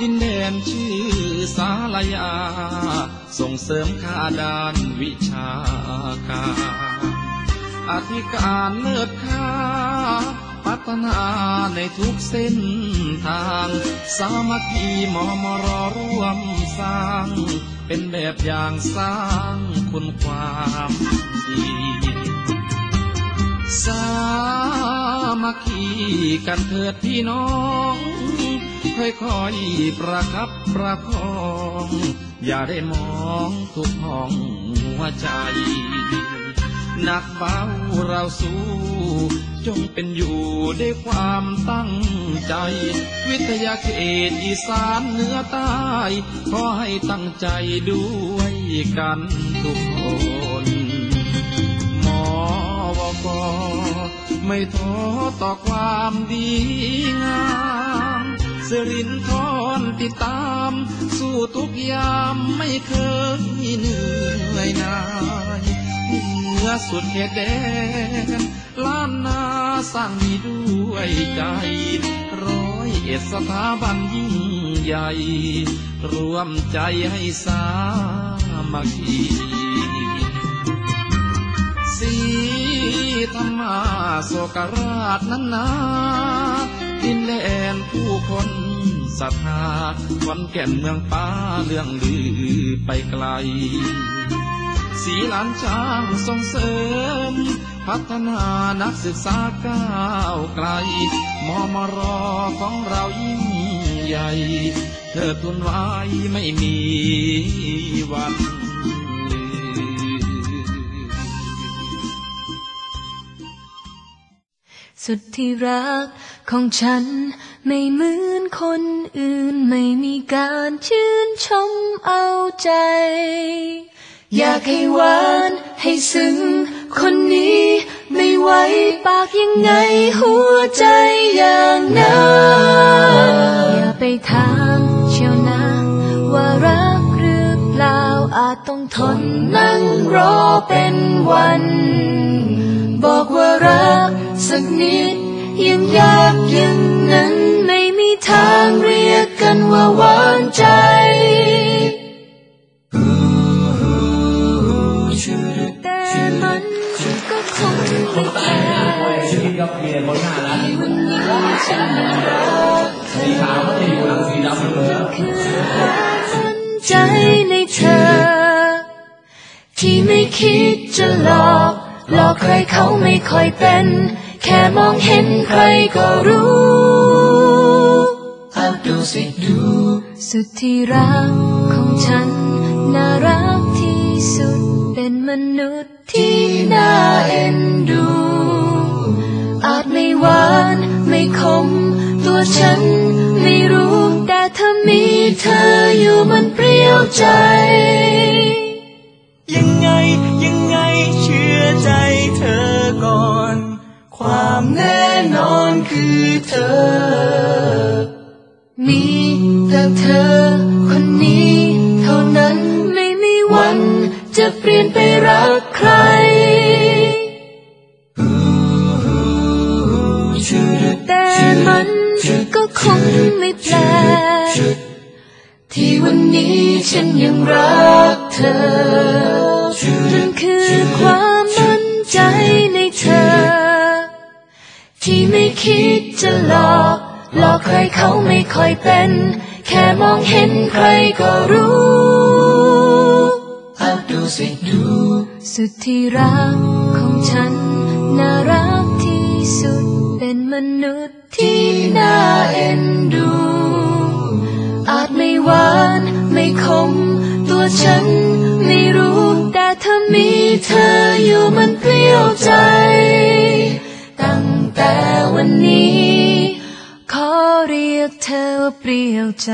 ดินแดนชื่อสาลายา ส่งเสริมข่าด้านวิชาการอธิการเลิศค่าพัฒนาในทุกเส้นทาง สามัคคีมอมรอร่วมสร้าง เป็นแบบอย่างสร้างคุณความดีสามัคคีกันเถิดพี่น้อง ค่อยๆประคับประคอง อย่าได้มองทุกห้องหัวใจหนักเบาเราสู้ จงเป็นอยู่ด้วยความตั้งใจ วิทยาเขตอีสานเหนือใต้ขอให้ตั้งใจด้วยกันทุกคนหมอวกไม่ท้อต่อความดีงาม สิรินทรติดตาม สู้ทุกยามไม่เคยเหนื่อยนายเหนือสุดเขตแดนล้านนาสร้างมีด้วยใจ ร้อยเอ็ดสถาบันยิ่งใหญ่ รวมใจให้สามัคคีสีธรรมาโสกราชนั้นนา ดินแดนผู้คนศรัทธาขอนแก่นเมืองป้าเรื่องลือไปไกล สีหลานช้างส่งเสริม พัฒนานักศึกษาก้าวไกล มอมรอของเรายิ่งใหญ่ เธอทุนไว้ไม่มีวันสุดที่รัก ของฉันไม่เหมือนคนอื่นไม่มีการชื่นชมเอาใจ อยากให้หวานให้ซึ้งคนนี้ไม่ไหวปากยังไงหัวใจอย่างนั้นอย่าไปถามเชียวนะว่ารักหรือเปล่าอาจต้องทนนั่งรอเป็นวัน บอกว่ารักสักนิด ยังยากยังนั้นไม่มีทางเรียกกันว่าหวานใจ แต่มันก็คงไม่แค่ที่วันนี้ฉันรักเธอคือความมั่นใจในเธอ ที่ไม่คิดจะหลอกหลอกใครเขาไม่ค่อยเป็น แค่มองเห็นใครก็รู้เอาดูสิดู สุดที่รักของฉัน น่ารักที่สุด เป็นมนุษย์ที่น่าเอ็นดู อาจไม่หวานไม่คม ตัวฉันไม่รู้ แต่ถ้ามีเธออยู่มันเปรี้ยวใจ คือเธอ มีแต่เธอคนนี้เท่านั้นไม่มีวันจะเปลี่ยนไปรักใคร แต่มันก็คงไม่แปลกที่วันนี้ฉันยังรักเธอนั่นคือความมั่นใจในเธอ ที่ไม่คิดจะหลอกหลอกใครเขาไม่ค่อยเป็น แค่มองเห็นใครก็รู้เอาดูสิดู สุดที่รักของฉัน น่ารักที่สุดเป็นมนุษย์ที่น่าเอ็นดู อาจไม่หวานไม่คม ตัวฉันไม่รู้ แต่ถ้ามีเธออยู่มันเปรี้ยวใจ วันนี้ ขอเรียกเธอว่าเปรียวใจ